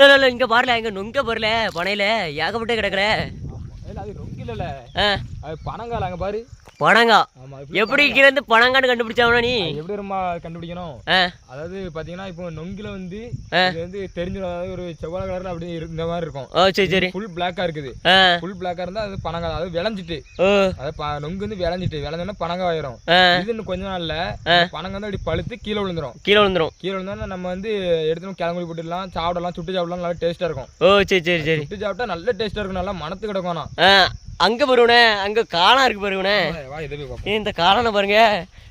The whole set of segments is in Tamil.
இல்ல இல்ல இங்க பாருல இங்க நொங்க பாருல பனையில ஏகப்பட்டு கிடக்குற இல்ல அது அது பனங்கால அங்க பாரு. பனங்கா எப்படி கிடந்து பனங்கான்னு கண்டுபிடிச்சாவனா நீ? எப்படி ரொம்ப கண்டுபிடிக்கணும்? அதாவது பாத்தீங்கன்னா இப்போ நொங்கில வந்து வந்து தெரிஞ்சிடும். அதாவது ஒரு செவ்வாழை கலர்ல அப்படி இரு- இந்த மாதிரி இருக்கும். சரி சரி. ஃபுல் பிளாக்கா இருக்குது. ஃபுல் பிளாக்கா இருந்தா அது பனங்காய் அது விளைஞ்சிட்டு. அது நொங்கு வந்து விளைஞ்சிட்டு. விளைஞ்சோன்னா பனங்காய் ஆயிரும். இது இன்னும் கொஞ்ச நாள்ல பனங்காய் வந்து அப்படி பழுத்து கீழே விழுந்துரும். கீழே விழுந்துரும். கீழே விழுந்தோன்னா நம்ம வந்து எடுத்து கிழங்குடி போட்டுடலாம் சாப்பிடலாம் சுட்டு சாப்பிடலாம் நல்லா டேஸ்டா இருக்கும். ஓ சரி சரி சரி. சுட்டு சாப்பிட்டா நல்ல டேஸ்டா இருக்கும். நல்லா மணத்து கிடக்கும் அங்க பாருவனே அங்க காளான் இருக்கு ஏய், இந்த காளானை பாருங்க.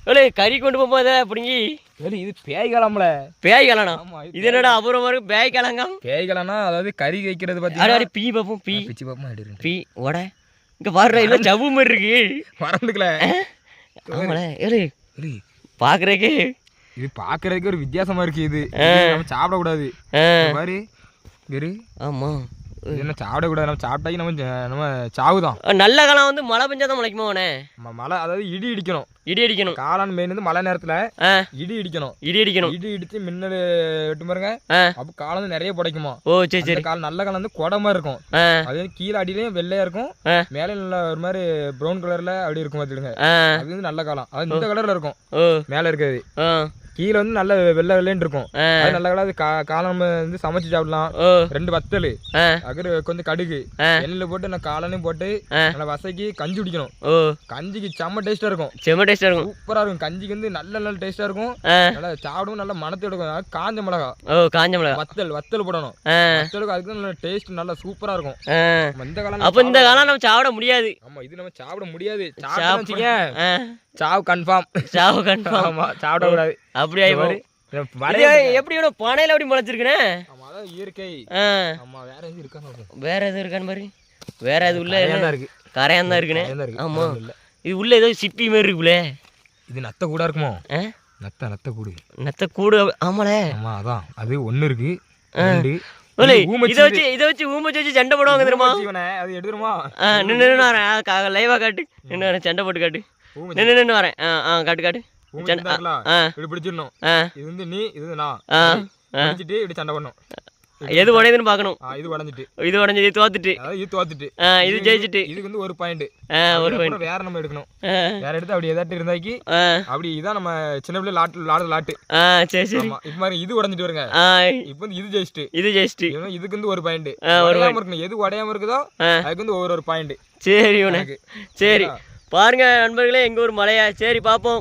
ஏலே கறி கொண்டு போகும்போது பிடிங்கி. சரி இது பேய் காலம்ல பேய் ஆமா இது என்னடா அபூர்வமா இருக்கு? பேய் காளாங்க பேய் காலம்னா அதாவது கறி வைக்கிறது அடி பீ பாப்போம் பீ. பிச்சு பாப்போம் பீ ஓட. இங்க பாருடா இல்ல ஜவ்வு மாதிரி இருக்கு. மறந்துக்கல. ஆமாடா ஏலே சரி பாக்குறதுக்கு. இது பாக்குறதுக்கு ஒரு வித்தியாசமா இருக்கு இது. நம்ம சாப்பிடக்கூடாது. ஆ, இங்க பாரு என்ன சாப்பிடக்கூடாது நம்ம சாப்பிட்டாக்கி நம்ம நம்ம சாவுதான். நல்ல காலம் வந்து மழை பெஞ்சாதான் முளைக்குமா அவனே நம்ம மழை அதாவது இடி இடிக்கணும். இடி அடிக்கணும் காளான் மெயின் வந்து மழை நேரத்துல இடி இடிக்கணும். இடி அடிக்கணும் இடி இடிச்சு மின்னல் வெட்டு பாருங்க. அப்போ வந்து நிறைய புடைக்குமா? ஓ சரி சரி. அந்த கால் நல்ல காலம் வந்து குடமா இருக்கும். அது வந்து கீழே அடியிலையும் வெள்ளையா இருக்கும். மேலே நல்லா ஒரு மாதிரி ப்ரௌன் கலர்ல அப்படி இருக்கும் பார்த்துடுங்க அது வந்து நல்ல காலம் அது இந்த கலர்ல இருக்கும். மேலே இருக்கிறது. ஆ. கீழே வந்து நல்ல வெள்ளை வெள்ளைன்னு இருக்கும். அது நல்ல கலர் அது கா- காளான் நம்ம வந்து சமைச்சு சாப்பிடலாம். ரெண்டு வத்தல் அகரு கொஞ்சம் கடுகு. எண்ணெயில் போட்டு நான் காளானையும் போட்டு. நல்லா வசக்கி கஞ்சி குடிக்கணும். கஞ்சிக்கு செம்ம டேஸ்டா இருக்கும். செம்ம டேஸ்டா இருக்கும். சூப்பரா இருக்கும். கஞ்சிக்கு வந்து நல்ல நல்ல டேஸ்டா இருக்கும். நல்லா சாப்பிடவும் நல்ல மணத்து எடுக்கும். காஞ்ச மிளகா ஓ காஞ்ச மிளகா வத்தல் வத்தல் போடணும். வத்தலுக்கு அதுக்கு நல்ல டேஸ்ட் நல்லா சூப்பரா இருக்கும். இந்த காலம் அப்ப இந்த காலம் நம்ம சாப்பிட முடியாது. ஆமா இது நம்ம சாப்பிட முடியாது. சாப்பிட- சாவு கன்ஃபார்ம் சாவு கன்ஃபார்ம் ஆமா சாப்பிட கூடாது அப்படி வரைய எப்படி இவ்வளவு பனையில எப்படி முளைச்சிருக்குனே ஆமா அதான் இயற்கை. ஆ. ஆமா வேற எதுவும் இருக்கா வேற எதுவும் இருக்கான்னு பாரு. வேற எது உள்ள இருக்கு. கரையான் தான் இருக்குனே கரையான் தான் இருக்கு. ஆமா. இது உள்ள ஏதோ சிப்பி மாதிரி இருக்குல்ல இது நத்த கூட இருக்குமோ? ஆ? நத்த நத்த கூடு. நத்த கூடு ஆமாலே. ஆமா அதான். அது ஒண்ணு இருக்கு. ரெண்டு. இது வச்சு இதை வச்சு ஊமச்சி வச்சு சண்டை போடுவாங்க தெரியுமா? அது எடுத்துருமா நின்று நின்று வரேன். லைவா காட்டு. நின்று வரேன் சண்டை போட்டு காட்டு. நின்று நின்று வரேன். ஆ ஆ காட்டு காட்டு. இப்படி பிடிச்சிடணும். இது வந்து நீ இது நான். பிடிச்சிட்டு இப்படி சண்டை பண்ணும். எது உடையுதுன்னு பார்க்கணும். இது உடஞ்சிட்டு. இது உடஞ்சி இது தோத்துட்டு. இது தோத்துட்டு. இது ஜெயிச்சிட்டு. இதுக்கு வந்து ஒரு பாயிண்ட் ஒரு வேற நம்ம எடுக்கணும். வேற எடுத்து அப்படி ஏதாட்டு இருந்தாக்கி அப்படி இதான் நம்ம சின்ன பிள்ளை லாட்டு லாடு லாட்டு. சரி சரி. இது மாதிரி இது உடஞ்சிட்டு வருங்க. இப்போ வந்து இது ஜெயிச்சிட்டு. இது ஜெயிச்சிட்டு. இதுக்கு வந்து ஒரு பாயிண்ட் ஒரு உடையாம இருக்கணும். எது உடையாம இருக்குதோ. அதுக்கு வந்து ஒவ்வொரு ஒரு பாயிண்ட் சரி உனக்கு சரி. பாருங்க நண்பர்களே எங்க ஒரு மலையா? சரி பார்ப்போம்